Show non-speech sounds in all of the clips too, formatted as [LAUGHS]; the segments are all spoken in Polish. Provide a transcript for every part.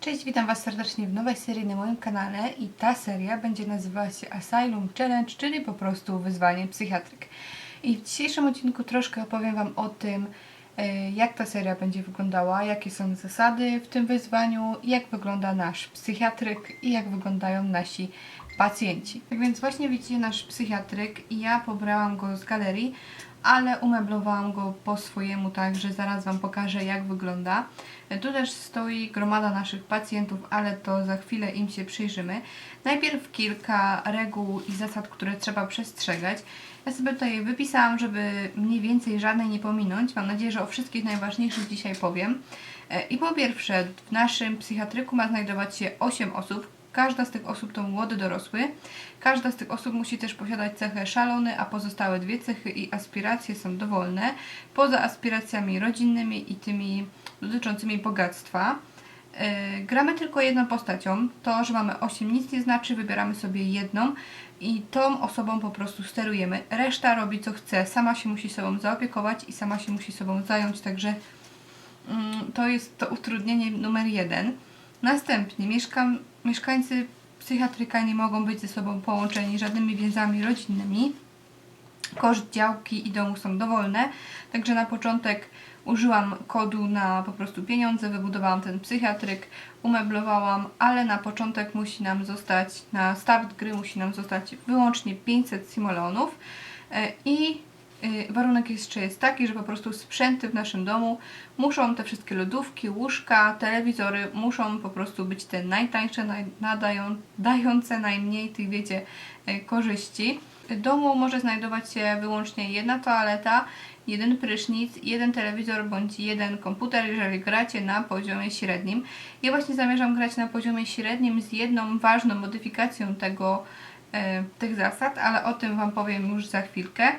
Cześć, witam Was serdecznie w nowej serii na moim kanale i ta seria będzie nazywała się Asylum Challenge, czyli po prostu wyzwanie psychiatryk. I w dzisiejszym odcinku troszkę opowiem Wam o tym, e, jak ta seria będzie wyglądała, jakie są zasady w tym wyzwaniu, jak wygląda nasz psychiatryk i jak wyglądają nasi pacjenci. Tak więc właśnie widzicie nasz psychiatryk i ja pobrałam go z galerii, ale umeblowałam go po swojemu, także zaraz Wam pokażę jak wygląda. Tu też stoi gromada naszych pacjentów, ale to za chwilę im się przyjrzymy. Najpierw kilka reguł i zasad, które trzeba przestrzegać. Ja sobie tutaj wypisałam, żeby mniej więcej żadnej nie pominąć. Mam nadzieję, że o wszystkich najważniejszych dzisiaj powiem. E, I po pierwsze, w naszym psychiatryku ma znajdować się 8 osób. Każda z tych osób to młody dorosły. Każda z tych osób musi też posiadać cechę szalony, a pozostałe dwie cechy i aspiracje są dowolne. Poza aspiracjami rodzinnymi i tymi dotyczącymi bogactwa. Yy, gramy tylko jedną postacią. To, że mamy 8 nic nie znaczy, wybieramy sobie jedną i tą osobą po prostu sterujemy. Reszta robi co chce, sama się musi sobą zaopiekować i sama się musi sobą zająć, także mm, to jest to utrudnienie numer jeden. Następnie mieszkam, mieszkańcy psychiatryka nie mogą być ze sobą połączeni żadnymi więzami rodzinnymi. Koszt działki i domu są dowolne, także na początek użyłam kodu na po prostu pieniądze, wybudowałam ten psychiatryk, umeblowałam, ale na początek musi nam zostać, na start gry musi nam zostać wyłącznie 500 simoleonów E, i warunek jeszcze jest taki, że po prostu sprzęty w naszym domu muszą te wszystkie lodówki, łóżka, telewizory muszą po prostu być te najtańsze, naj, nadają, dające najmniej tych wiecie y, korzyści. W domu może znajdować się wyłącznie jedna toaleta, jeden prysznic, jeden telewizor bądź jeden komputer, jeżeli gracie na poziomie średnim. Ja właśnie zamierzam grać na poziomie średnim z jedną ważną modyfikacją tego, e, tych zasad, ale o tym Wam powiem już za chwilkę.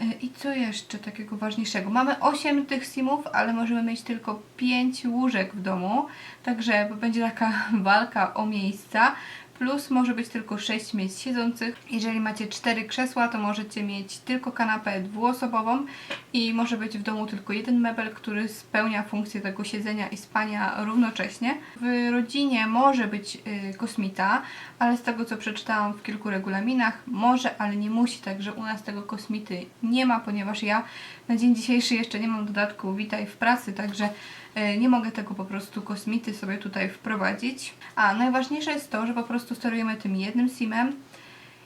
E, I co jeszcze takiego ważniejszego? Mamy 8 tych simów, ale możemy mieć tylko 5 łóżek w domu, także będzie taka [LAUGHS] walka o miejsca. Plus może być tylko 6 miejsc siedzących. Jeżeli macie 4 krzesła, to możecie mieć tylko kanapę dwuosobową i może być w domu tylko jeden mebel, który spełnia funkcję tego siedzenia i spania równocześnie. W rodzinie może być y, kosmita, ale z tego co przeczytałam w kilku regulaminach, może, ale nie musi, także u nas tego kosmity nie ma, ponieważ ja na dzień dzisiejszy jeszcze nie mam dodatku Witaj w pracy, także nie mogę tego po prostu kosmity sobie tutaj wprowadzić. A najważniejsze jest to, że po prostu sterujemy tym jednym simem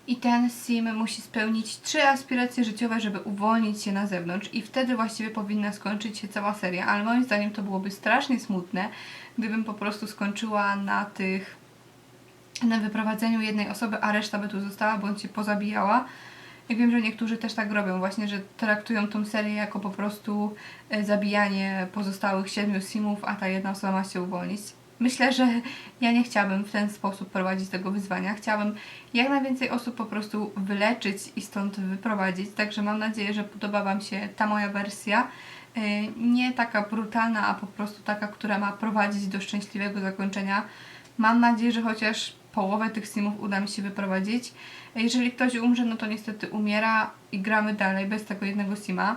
i ten sim musi spełnić trzy aspiracje życiowe, żeby uwolnić się na zewnątrz i wtedy właściwie powinna skończyć się cała seria, ale moim zdaniem to byłoby strasznie smutne, gdybym po prostu skończyła na tych na wyprowadzeniu jednej osoby, a reszta by tu została bądź się pozabijała. Ja wiem, że niektórzy też tak robią, właśnie, że traktują tą serię jako po prostu e, zabijanie pozostałych siedmiu simów, a ta jedna osoba ma się uwolnić. Myślę, że ja nie chciałabym w ten sposób prowadzić tego wyzwania. Chciałabym jak najwięcej osób po prostu wyleczyć i stąd wyprowadzić. Także mam nadzieję, że podoba Wam się ta moja wersja. Yy, Nie taka brutalna, a po prostu taka, która ma prowadzić do szczęśliwego zakończenia. Mam nadzieję, że chociaż połowę tych simów uda mi się wyprowadzić. Jeżeli ktoś umrze, no to niestety umiera i gramy dalej bez tego jednego sima.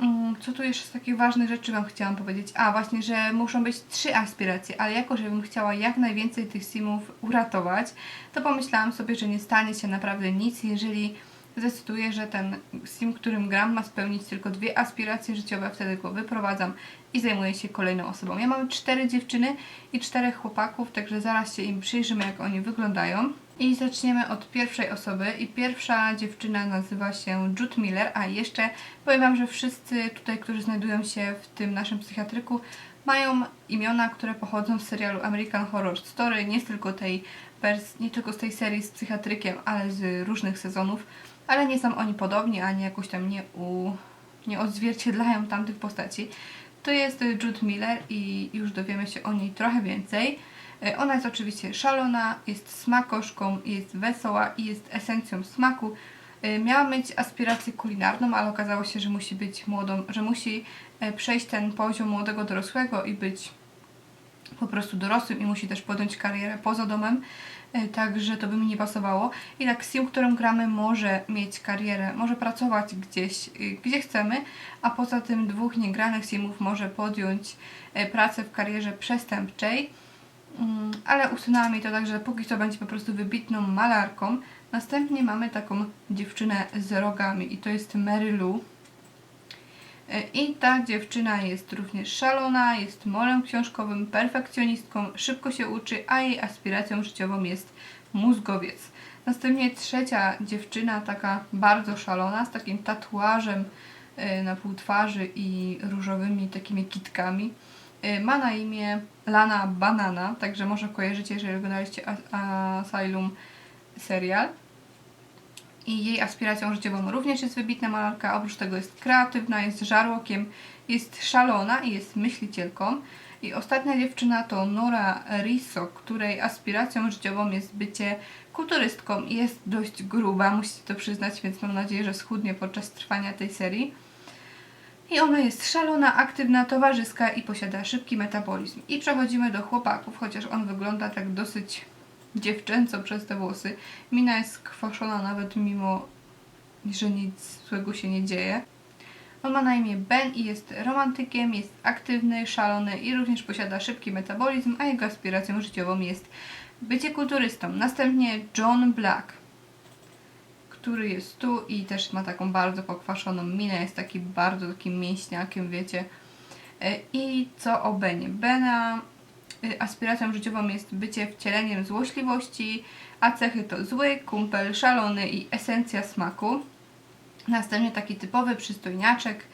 Mm, Co tu jeszcze z takich ważnych rzeczy Wam chciałam powiedzieć? A, właśnie, że muszą być trzy aspiracje, ale jako, że bym chciała jak najwięcej tych simów uratować, to pomyślałam sobie, że nie stanie się naprawdę nic, jeżeli zdecyduję, że ten sim, którym gram, ma spełnić tylko dwie aspiracje życiowe, wtedy go wyprowadzam i zajmuję się kolejną osobą. Ja mam cztery dziewczyny i czterech chłopaków, także zaraz się im przyjrzymy, jak oni wyglądają. I zaczniemy od pierwszej osoby. I pierwsza dziewczyna nazywa się Jude Miller, a jeszcze powiem Wam, że wszyscy tutaj, którzy znajdują się w tym naszym psychiatryku, mają imiona, które pochodzą z serialu American Horror Story, nie tylko tej nie tylko z tej serii z psychiatrykiem, ale z różnych sezonów, ale nie są oni podobni, ani jakoś tam nie, u, nie odzwierciedlają tamtych postaci. To jest y, Jude Miller i już dowiemy się o niej trochę więcej. Y, Ona jest oczywiście szalona, jest smakoszką, jest wesoła i jest esencją smaku. Y, Miała mieć aspirację kulinarną, ale okazało się, że musi być młodą, że musi przejść ten poziom młodego dorosłego i być po prostu dorosłym i musi też podjąć karierę poza domem, e, także to by mi nie pasowało. I tak sim, którym gramy może mieć karierę, może pracować gdzieś, y, gdzie chcemy, a poza tym dwóch niegranych simów może podjąć e, pracę w karierze przestępczej. Mm, Ale usunęłam jej to tak, że póki co będzie po prostu wybitną malarką. Następnie mamy taką dziewczynę z rogami i to jest Mary Lou. E, I ta dziewczyna jest również szalona, jest molem książkowym, perfekcjonistką, szybko się uczy, a jej aspiracją życiową jest mózgowiec. Następnie trzecia dziewczyna, taka bardzo szalona, z takim tatuażem e, na pół twarzy i różowymi takimi kitkami. E, Ma na imię Lana Banana, także może kojarzycie, jeżeli oglądaliście Asylum serial i jej aspiracją życiową również jest wybitna malarka. Oprócz tego jest kreatywna, jest żarłokiem, jest szalona i jest myślicielką. I ostatnia dziewczyna to Nora Riso, której aspiracją życiową jest bycie kulturystką i jest dość gruba, musicie to przyznać, więc mam nadzieję, że schudnie podczas trwania tej serii. I ona jest szalona, aktywna, towarzyska i posiada szybki metabolizm. I przechodzimy do chłopaków, chociaż on wygląda tak dosyć dziewczęco przez te włosy. Mina jest skwoszona nawet mimo, że nic złego się nie dzieje. On ma na imię Ben i jest romantykiem, jest aktywny, szalony i również posiada szybki metabolizm, a jego aspiracją życiową jest bycie kulturystą. Następnie John Black, który jest tu i też ma taką bardzo pokwaszoną minę, jest taki bardzo takim mięśniakiem, wiecie. E, I co o Benie? Bena aspiracją życiową jest bycie wcieleniem złośliwości, a cechy to zły, kumpel, szalony i esencja smaku. Następnie taki typowy przystojniaczek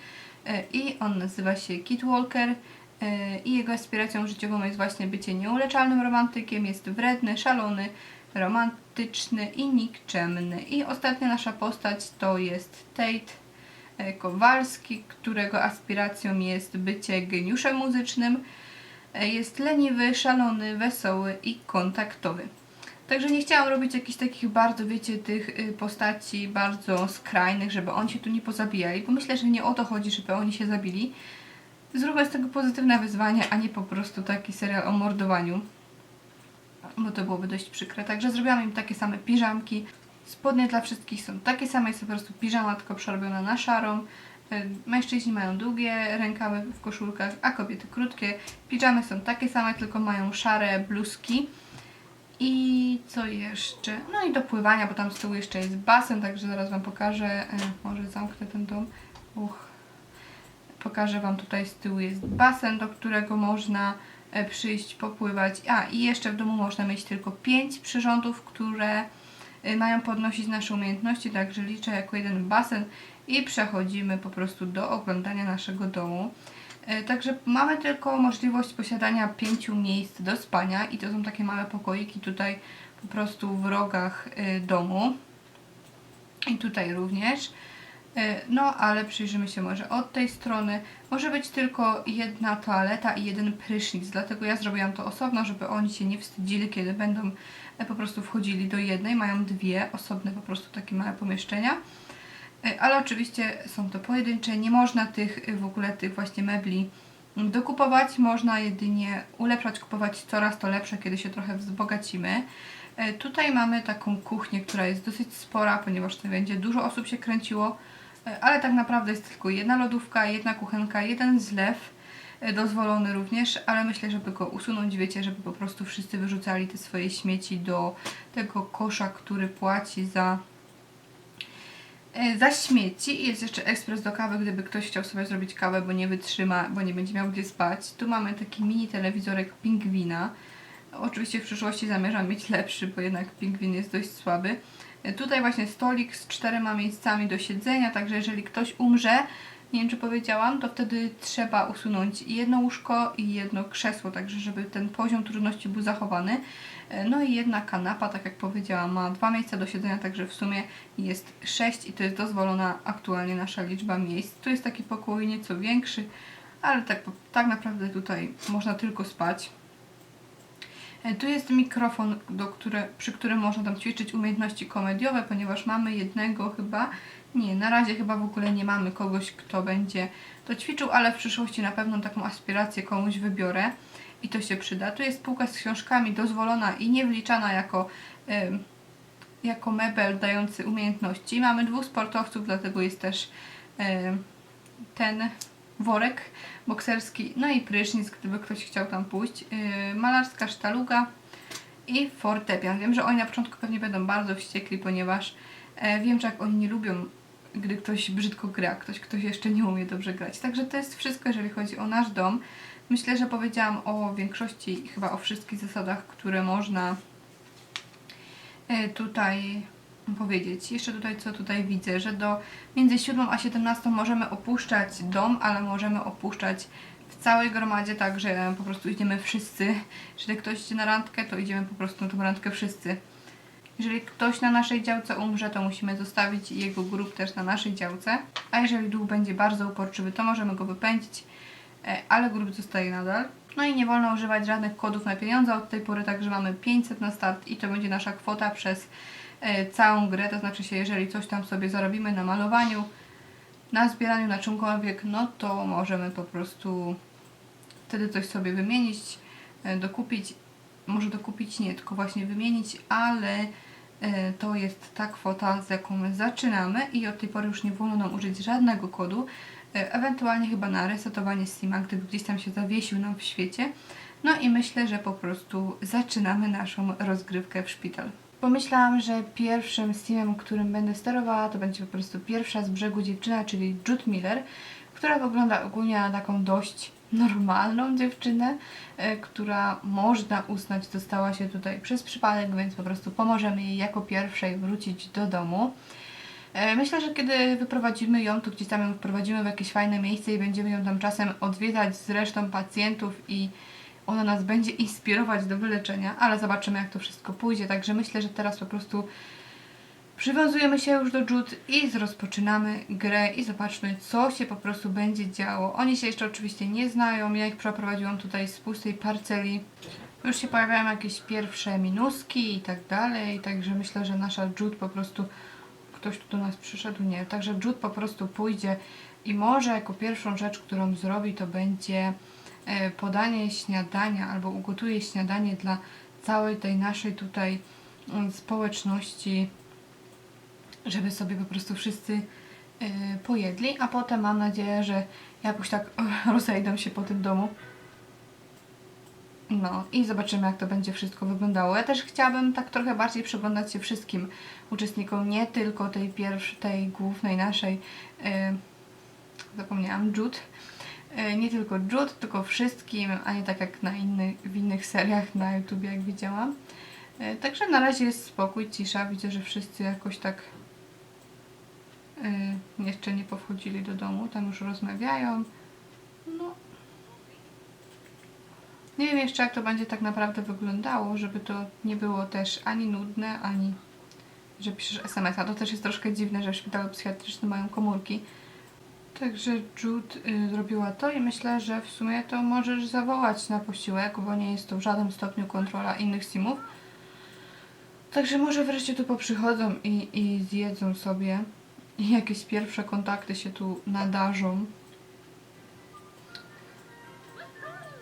e, i on nazywa się Kit Walker e, i jego aspiracją życiową jest właśnie bycie nieuleczalnym romantykiem, jest wredny, szalony, romantyczny i nikczemny. I ostatnia nasza postać to jest Tate Kowalski, którego aspiracją jest bycie geniuszem muzycznym. E, Jest leniwy, szalony, wesoły i kontaktowy. Także nie chciałam robić jakichś takich bardzo, wiecie, tych y, postaci bardzo skrajnych, żeby oni się tu nie pozabijali, bo myślę, że nie o to chodzi, żeby oni się zabili. Zróbmy z tego pozytywne wyzwanie, a nie po prostu taki serial o mordowaniu, bo to byłoby dość przykre. Także zrobiłam im takie same piżamki. Spodnie dla wszystkich są takie same, jest po prostu piżama, tylko przerobiona na szarą. Y, Mężczyźni mają długie rękawy w koszulkach, a kobiety krótkie. Piżamy są takie same, tylko mają szare bluzki. I co jeszcze? No i do pływania, bo tam z tyłu jeszcze jest basen, także zaraz Wam pokażę. E, może zamknę ten dom. Uch. Pokażę Wam tutaj z tyłu jest basen, do którego można e, przyjść, popływać. A i jeszcze w domu można mieć tylko 5 przyrządów, które e, mają podnosić nasze umiejętności, także liczę jako jeden basen i przechodzimy po prostu do oglądania naszego domu. E, Także mamy tylko możliwość posiadania pięciu miejsc do spania i to są takie małe pokoiki tutaj po prostu w rogach e, domu. I tutaj również. E, No, ale przyjrzymy się może od tej strony. Może być tylko jedna toaleta i jeden prysznic, dlatego ja zrobiłam to osobno, żeby oni się nie wstydzili, kiedy będą po prostu wchodzili do jednej. Mają dwie osobne po prostu takie małe pomieszczenia. E, Ale oczywiście są to pojedyncze, nie można tych e, w ogóle tych właśnie mebli dokupować, można jedynie ulepszać, kupować coraz to lepsze, kiedy się trochę wzbogacimy. E, Tutaj mamy taką kuchnię, która jest dosyć spora, ponieważ to będzie dużo osób się kręciło, ale tak naprawdę jest tylko jedna lodówka, jedna kuchenka, jeden zlew dozwolony również, ale myślę, żeby go usunąć, wiecie, żeby po prostu wszyscy wyrzucali te swoje śmieci do tego kosza, który płaci za za śmieci i jest jeszcze ekspres do kawy, gdyby ktoś chciał sobie zrobić kawę, bo nie wytrzyma, bo nie będzie miał gdzie spać. Tu mamy taki mini telewizorek pingwina. Oczywiście w przyszłości zamierzam mieć lepszy, bo jednak pingwin jest dość słaby. E, Tutaj właśnie stolik z czterema miejscami do siedzenia, także jeżeli ktoś umrze, nie wiem czy powiedziałam, to wtedy trzeba usunąć jedno łóżko i jedno krzesło, także żeby ten poziom trudności był zachowany. No i jedna kanapa, tak jak powiedziałam, ma dwa miejsca do siedzenia, także w sumie jest sześć i to jest dozwolona aktualnie nasza liczba miejsc. Tu jest taki pokój nieco większy, ale tak, tak naprawdę tutaj można tylko spać. E, Tu jest mikrofon, do które, przy którym można tam ćwiczyć umiejętności komediowe, ponieważ mamy jednego chyba, nie, na razie chyba w ogóle nie mamy kogoś, kto będzie to ćwiczył, ale w przyszłości na pewno taką aspirację komuś wybiorę. I to się przyda. Tu jest półka z książkami dozwolona i nie wliczana jako, em, jako mebel dający umiejętności. Mamy dwóch sportowców, dlatego jest też em, ten worek bokserski, no i prysznic, gdyby ktoś chciał tam pójść. Yy, malarska sztaluga i fortepian. Wiem, że oni na początku pewnie będą bardzo wściekli, ponieważ e, wiem, że jak oni nie lubią, gdy ktoś brzydko gra, ktoś, ktoś jeszcze nie umie dobrze grać. Także to jest wszystko, jeżeli chodzi o nasz dom. Myślę, że powiedziałam o większości, chyba o wszystkich zasadach, które można e, tutaj powiedzieć. Jeszcze tutaj, co tutaj widzę, że do między 7 a 17 możemy opuszczać dom, ale możemy opuszczać w całej gromadzie, tak, że po prostu idziemy wszyscy. Jeżeli ktoś idzie na randkę, to idziemy po prostu na tą randkę wszyscy. Jeżeli ktoś na naszej działce umrze, to musimy zostawić jego grób też na naszej działce. A jeżeli duch będzie bardzo uporczywy, to możemy go wypędzić, ale grób zostaje nadal. No i nie wolno używać żadnych kodów na pieniądze od tej pory, także mamy 500 na start i to będzie nasza kwota przez e, całą grę. To znaczy się, jeżeli coś tam sobie zarobimy na malowaniu, na zbieraniu, na czymkolwiek, no to możemy po prostu wtedy coś sobie wymienić, e, dokupić. Może dokupić nie, tylko właśnie wymienić, ale e, to jest ta kwota, z jaką my zaczynamy i od tej pory już nie wolno nam użyć żadnego kodu. E, Ewentualnie chyba na resetowanie Steama, gdyby gdzieś tam się zawiesił nam w świecie. No i myślę, że po prostu zaczynamy naszą rozgrywkę w szpital. Pomyślałam, że pierwszym Steamem, którym będę sterowała, to będzie po prostu pierwsza z brzegu dziewczyna, czyli Jude Miller, która wygląda ogólnie na taką dość normalną dziewczynę, e, która można uznać dostała się tutaj przez przypadek, więc po prostu pomożemy jej jako pierwszej wrócić do domu. E, Myślę, że kiedy wyprowadzimy ją, to gdzieś tam ją wprowadzimy w jakieś fajne miejsce i będziemy ją tam czasem odwiedzać z resztą pacjentów i ona nas będzie inspirować do wyleczenia, ale zobaczymy jak to wszystko pójdzie. Także myślę, że teraz po prostu przywiązujemy się już do Jude i rozpoczynamy grę i zobaczmy co się po prostu będzie działo. Oni się jeszcze oczywiście nie znają, ja ich przeprowadziłam tutaj z pustej parceli. Już się pojawiają jakieś pierwsze minuski i tak dalej, także myślę, że nasza Jude po prostu ktoś tu do nas przyszedł, nie. Także Jude po prostu pójdzie i może jako pierwszą rzecz, którą zrobi, to będzie e, podanie śniadania albo ugotuje śniadanie dla całej tej naszej tutaj mm, społeczności, żeby sobie po prostu wszyscy e, pojedli, a potem mam nadzieję, że jakoś tak [LAUGHS] rozejdą się po tym domu. No i zobaczymy, jak to będzie wszystko wyglądało. Ja też chciałabym tak trochę bardziej przyglądać się wszystkim uczestnikom, nie tylko tej pierwszej, tej głównej naszej, yy, zapomniałam, Jude. Yy, nie tylko Jude, tylko wszystkim, a nie tak jak na innych, w innych seriach na YouTube, jak widziałam. Także na razie jest spokój, cisza. Widzę, że wszyscy jakoś tak jeszcze nie powchodzili do domu, tam już rozmawiają. No, nie wiem jeszcze, jak to będzie tak naprawdę wyglądało, żeby to nie było też ani nudne, ani że piszesz SMS-a. To też jest troszkę dziwne, że w szpitalu psychiatrycznym mają komórki. Także Jude y, zrobiła to i myślę, że w sumie to możesz zawołać na posiłek, bo nie jest to w żadnym stopniu kontrola innych simów. Także może wreszcie tu poprzychodzą i, i zjedzą sobie. Jakieś pierwsze kontakty się tu nadarzą.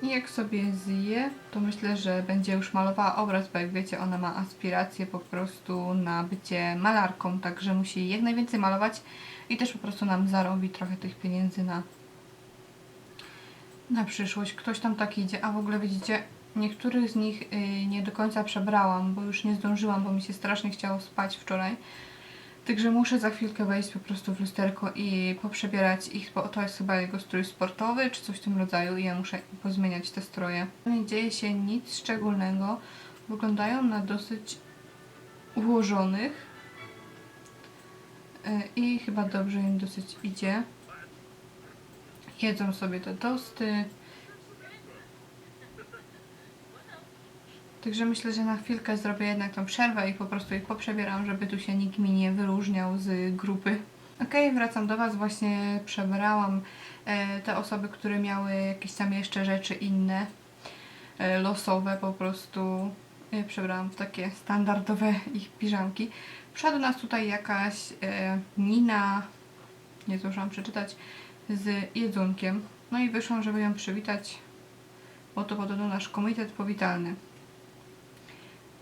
I jak sobie zje, to myślę, że będzie już malowała obraz, bo jak wiecie, ona ma aspiracje po prostu na bycie malarką, także musi jak najwięcej malować i też po prostu nam zarobi trochę tych pieniędzy na, na przyszłość. Ktoś tam tak idzie, a w ogóle widzicie, niektórych z nich y, nie do końca przebrałam, bo już nie zdążyłam, bo mi się strasznie chciało spać wczoraj. Także muszę za chwilkę wejść po prostu w lusterko i poprzebierać ich, bo to jest chyba jego strój sportowy, czy coś w tym rodzaju i ja muszę pozmieniać te stroje. Nie dzieje się nic szczególnego. Wyglądają na dosyć ułożonych E, i chyba dobrze im dosyć idzie. Jedzą sobie te tosty. Także myślę, że na chwilkę zrobię jednak tą przerwę i po prostu ich poprzebieram, żeby tu się nikt mi nie wyróżniał z grupy. Ok, wracam do Was. Właśnie przebrałam e, te osoby, które miały jakieś tam jeszcze rzeczy inne, e, losowe po prostu. E, przebrałam w takie standardowe ich piżamki. Przyszła nas tutaj jakaś Nina, nie zdążyłam przeczytać, z jedzonkiem. No i wyszłam, żeby ją przywitać, bo to podobno nasz komitet powitalny.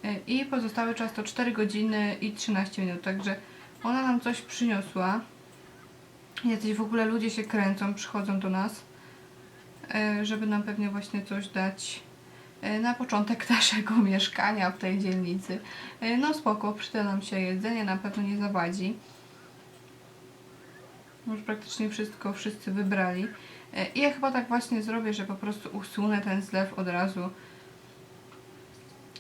E, I pozostały czas to 4 godziny i 13 minut, także ona nam coś przyniosła. Jacyś w ogóle ludzie się kręcą, przychodzą do nas, e, żeby nam pewnie właśnie coś dać e, na początek [LAUGHS] naszego mieszkania w tej dzielnicy. No spoko, przyda nam się jedzenie, na pewno nie zawadzi. Już praktycznie wszystko wszyscy wybrali. I ja chyba tak właśnie zrobię, że po prostu usunę ten zlew od razu,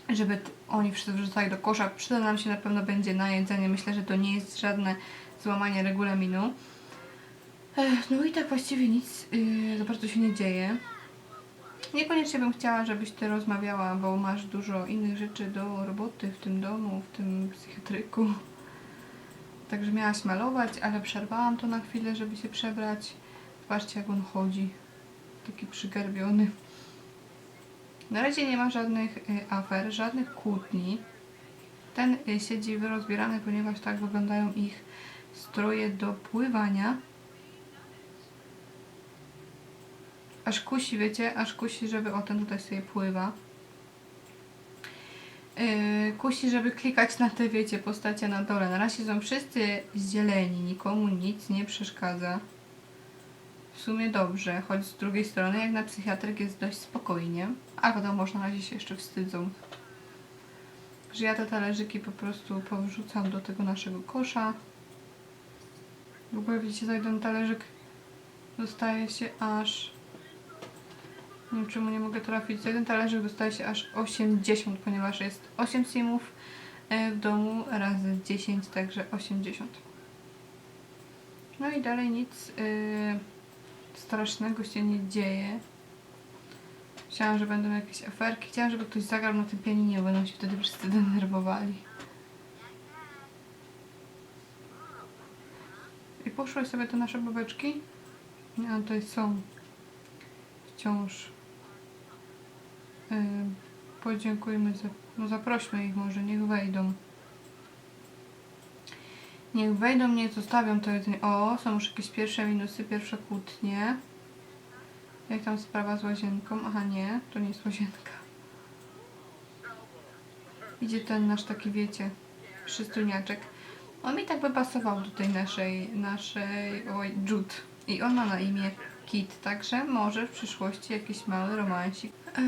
żeby oni wszyscy wrzucali do kosza. Przyda nam się na pewno będzie na jedzenie. Myślę, że to nie jest żadne złamanie regulaminu. Ech, No i tak właściwie nic yy, za bardzo się nie dzieje. Niekoniecznie bym chciała, żebyś ty rozmawiała, bo masz dużo innych rzeczy do roboty w tym domu, w tym psychiatryku. Także miałaś malować, ale przerwałam to na chwilę, żeby się przebrać. Zobaczcie, jak on chodzi. Taki przygarbiony. Na razie nie ma żadnych y, afer, żadnych kłótni. Ten y, siedzi rozbierany, ponieważ tak wyglądają ich stroje do pływania. Aż kusi, wiecie, aż kusi, żeby o ten tutaj sobie pływa. Yy, kusi, żeby klikać na te, wiecie, postacie na dole. Na razie są wszyscy zieleni, nikomu nic nie przeszkadza. Sumie dobrze, choć z drugiej strony, jak na psychiatryk jest dość spokojnie. A wiadomo, że na razie się jeszcze wstydzą. Że ja te talerzyki po prostu powrzucam do tego naszego kosza. W ogóle widzicie, za jeden talerzyk dostaje się aż... Nie wiem czemu nie mogę trafić. Za jeden talerzyk dostaje się aż 80, ponieważ jest 8 simów e, w domu razy 10, także 80. No i dalej nic y, strasznego się nie dzieje. Chciałam, że będą jakieś aferki. Chciałam, żeby ktoś zagrał na tym pianinie, bo będą się wtedy wszyscy denerwowali. I poszły sobie te nasze babeczki. A tutaj są wciąż. Yy, podziękujmy, za, no zaprośmy ich może, niech wejdą. Niech wejdą, niech zostawią to jedzenie. O, są już jakieś pierwsze minusy, pierwsze kłótnie. Jak tam sprawa z łazienką? Aha, nie, to nie jest łazienka. Idzie ten nasz taki, wiecie, przystojniaczek. On mi tak by pasował do tej naszej, naszej, oj, Jude. I on ma na imię Kit, także może w przyszłości jakiś mały romansik. Eee,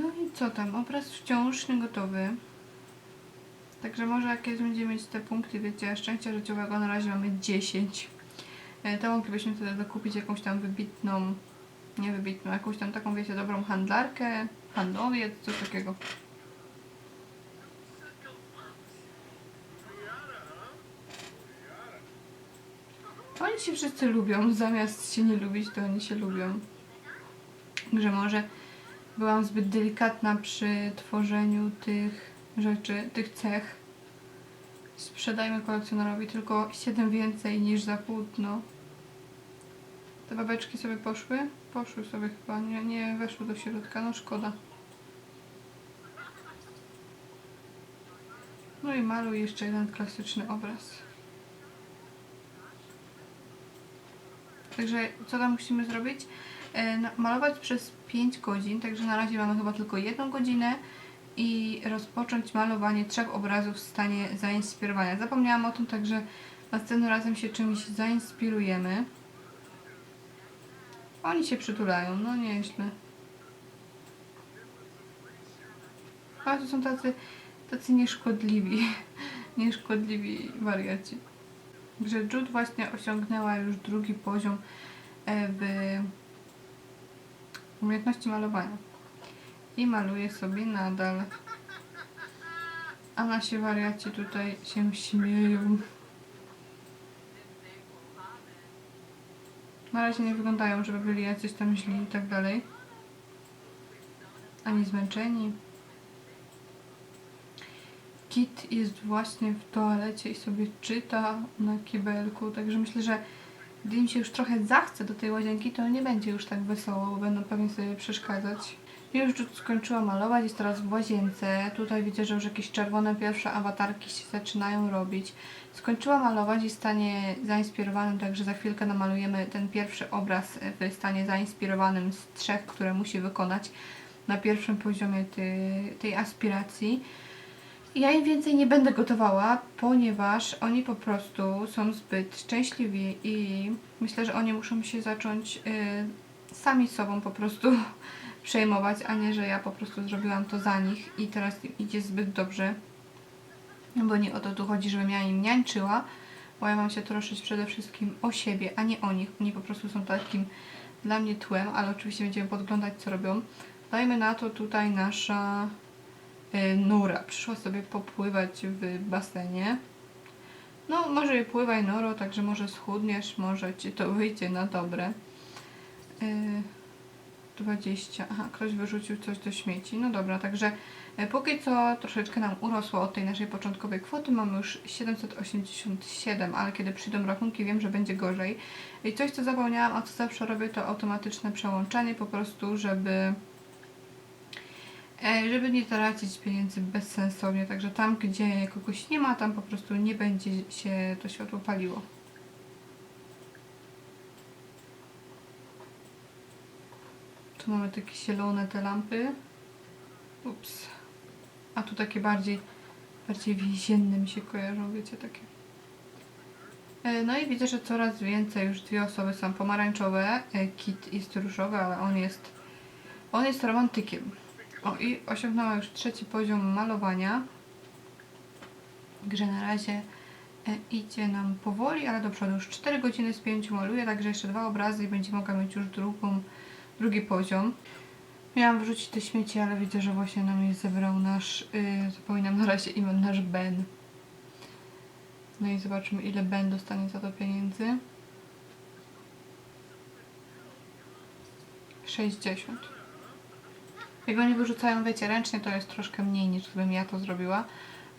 no i co tam, obraz wciąż nie gotowy. Także może jakieś będziemy mieć te punkty, wiecie, szczęścia życiowego, na razie mamy 10. E, to moglibyśmy wtedy dokupić jakąś tam wybitną, nie wybitną, jakąś tam taką, wiecie, dobrą handlarkę, handlowiec, coś takiego. Oni się wszyscy lubią, zamiast się nie lubić, to oni się lubią. Że może byłam zbyt delikatna przy tworzeniu tych rzeczy, tych cech. Sprzedajmy kolekcjonerowi tylko 7 więcej niż za płótno. Te babeczki sobie poszły? Poszły sobie chyba, nie, nie weszły do środka, no szkoda. No i maluj jeszcze jeden klasyczny obraz. Także co tam musimy zrobić? E, malować przez 5 godzin, także na razie mamy chyba tylko jedną godzinę i rozpocząć malowanie trzech obrazów w stanie zainspirowania. Zapomniałam o tym, także następnym razem się czymś zainspirujemy. Oni się przytulają, no nieźle. A to są tacy, tacy nieszkodliwi, [LAUGHS] nieszkodliwi wariaci. Że Jude właśnie osiągnęła już drugi poziom e, w umiejętności malowania. I maluje sobie nadal. A nasi wariaci tutaj się śmieją. Na razie nie wyglądają, żeby byli jacyś tam źli i tak dalej. Ani zmęczeni. Kit jest właśnie w toalecie i sobie czyta na kibelku, także myślę, że gdy im się już trochę zachce do tej łazienki, to nie będzie już tak wesoło, bo będą pewnie sobie przeszkadzać. Już skończyła malować, jest teraz w łazience. Tutaj widzę, że już jakieś czerwone pierwsze awatarki się zaczynają robić. Skończyła malować i stanie zainspirowanym, także za chwilkę namalujemy ten pierwszy obraz w stanie zainspirowanym z trzech, które musi wykonać. na pierwszym poziomie tej, tej aspiracji. Ja im więcej nie będę gotowała, ponieważ oni po prostu są zbyt szczęśliwi i myślę, że oni muszą się zacząć y, sami sobą po prostu przejmować, a nie, że ja po prostu zrobiłam to za nich i teraz idzie zbyt dobrze. Bo nie o to tu chodzi, żebym ja im niańczyła, bo ja mam się troszczyć przede wszystkim o siebie, a nie o nich. Oni po prostu są takim dla mnie tłem, ale oczywiście będziemy podglądać, co robią. Dajmy na to tutaj nasza y, Nura. Przyszła sobie popływać w basenie. No, może pływaj Noro, także może schudniesz, może Ci to wyjdzie na dobre. Y, 20. Aha, ktoś wyrzucił coś do śmieci. No dobra, także e, póki co troszeczkę nam urosło od tej naszej początkowej kwoty. Mamy już 787, ale kiedy przyjdą rachunki, wiem, że będzie gorzej. I coś, co zapomniałam, a co zawsze robię, to automatyczne przełączanie, po prostu, żeby e, żeby nie tracić pieniędzy bezsensownie. Także tam, gdzie kogoś nie ma, tam po prostu nie będzie się to światło paliło. Tu mamy takie zielone te lampy. Ups. A tu takie bardziej, bardziej więzienne mi się kojarzą, wiecie, takie. E, No i widzę, że coraz więcej, już dwie osoby są pomarańczowe. E, Kit jest różowy, ale on jest, on jest romantykiem. O, i osiągnęła już trzeci poziom malowania. Także na razie e, idzie nam powoli, ale do przodu. Już 4 godziny z 5 maluję, także jeszcze dwa obrazy i będzie mogła mieć już drugą drugi poziom. Miałam wrzucić te śmieci, ale widzę, że właśnie nam je zebrał nasz, yy, zapominam na razie imię, nasz Ben. No i zobaczymy, ile Ben dostanie za to pieniędzy. 60. Jak oni wyrzucają, wiecie, ręcznie, to jest troszkę mniej niż gdybym ja to zrobiła,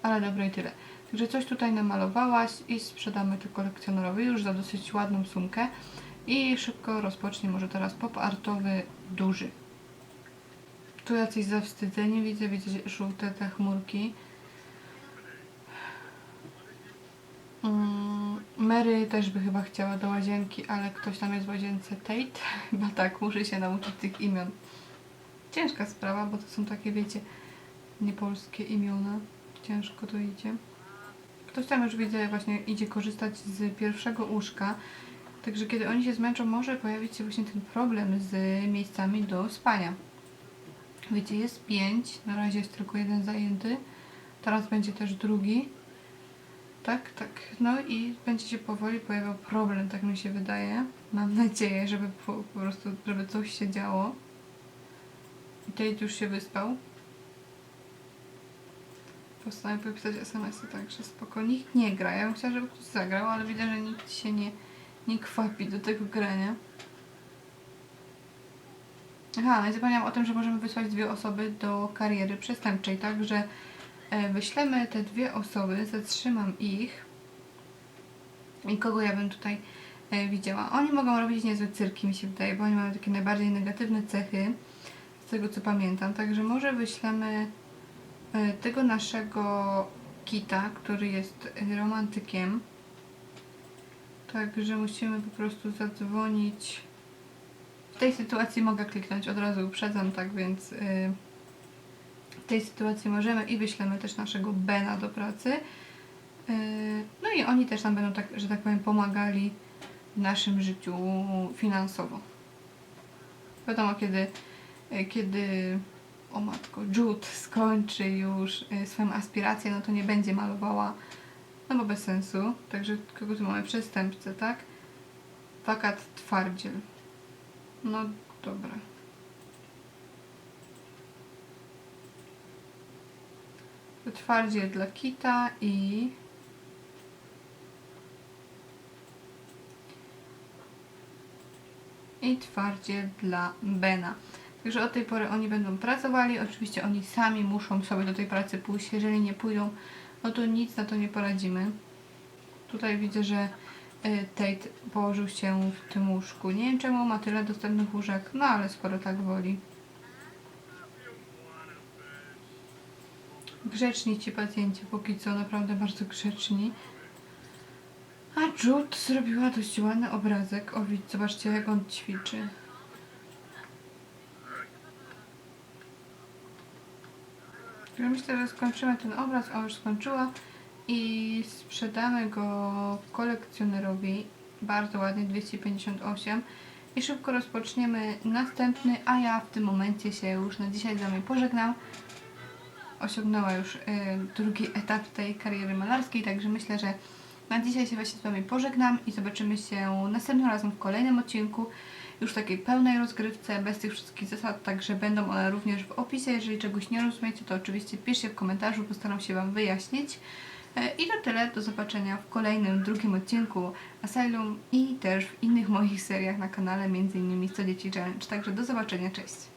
ale dobre i tyle. Także coś tutaj namalowałaś i sprzedamy to kolekcjonerowi już za dosyć ładną sumkę. I szybko rozpocznie może teraz pop-artowy duży. Tu jacyś zawstydzeni widzę, widzę żółte te chmurki. Mm, Mary też by chyba chciała do łazienki, ale ktoś tam jest w łazience Tate. [LAUGHS] Chyba tak, muszę się nauczyć tych imion. Ciężka sprawa, bo to są takie, wiecie, niepolskie imiona. Ciężko to idzie. Ktoś tam już widzę właśnie idzie korzystać z pierwszego łóżka. Także kiedy oni się zmęczą, może pojawić się właśnie ten problem z miejscami do spania. Wiecie, jest pięć, na razie jest tylko jeden zajęty. Teraz będzie też drugi. Tak, tak. No i będzie się powoli pojawiał problem, tak mi się wydaje. Mam nadzieję, żeby po, po prostu, żeby coś się działo. I Tate już się wyspał. Postanowił pisać SMS-y, także spoko. Nikt nie gra. Ja bym chciała, żeby ktoś zagrał, ale widzę, że nikt się nie, nie kwapi do tego grania. Aha, no i zapomniałam o tym, że możemy wysłać dwie osoby do kariery przestępczej, także e, wyślemy te dwie osoby, zatrzymam ich. I kogo ja bym tutaj e, widziała? Oni mogą robić niezłe cyrki, mi się wydaje, bo oni mają takie najbardziej negatywne cechy, z tego co pamiętam. Także może wyślemy e, tego naszego kita, który jest romantykiem. Także musimy po prostu zadzwonić. W tej sytuacji mogę kliknąć od razu uprzedzam, tak więc yy, w tej sytuacji możemy i wyślemy też naszego Bena do pracy. Yy, no i oni też nam będą, tak, że tak powiem, pomagali w naszym życiu finansowo. Wiadomo, kiedy, yy, kiedy o matko, Jude skończy już swoją aspirację, no to nie będzie malowała no bo bez sensu. Także kogo tu mamy? Przestępcę, tak? Fakat twardziel. No dobra. Twardziel dla Kita i... I twardziel dla Bena. Także od tej pory oni będą pracowali. Oczywiście oni sami muszą sobie do tej pracy pójść. Jeżeli nie pójdą, no to nic na to nie poradzimy. Tutaj widzę, że y, Tate położył się w tym łóżku. Nie wiem czemu ma tyle dostępnych łóżek, no ale skoro tak woli. Grzeczni ci pacjenci, póki co naprawdę bardzo grzeczni. A Jude zrobiła dość ładny obrazek. O, widz, zobaczcie jak on ćwiczy. Ja myślę, że skończymy ten obraz, a już skończyła i sprzedamy go kolekcjonerowi. Bardzo ładnie, 258. I szybko rozpoczniemy następny, a ja w tym momencie się już na dzisiaj z Wami pożegnam. Osiągnęła już y, drugi etap tej kariery malarskiej, także myślę, że na dzisiaj się właśnie z Wami pożegnam i zobaczymy się następnym razem w kolejnym odcinku. Już takiej pełnej rozgrywce, bez tych wszystkich zasad, także będą one również w opisie. Jeżeli czegoś nie rozumiecie, to oczywiście piszcie w komentarzu, postaram się Wam wyjaśnić. E, I to tyle, do zobaczenia w kolejnym, drugim odcinku Asylum i też w innych moich seriach na kanale, m.in. 100 Dzieci Challenge. Także do zobaczenia, cześć!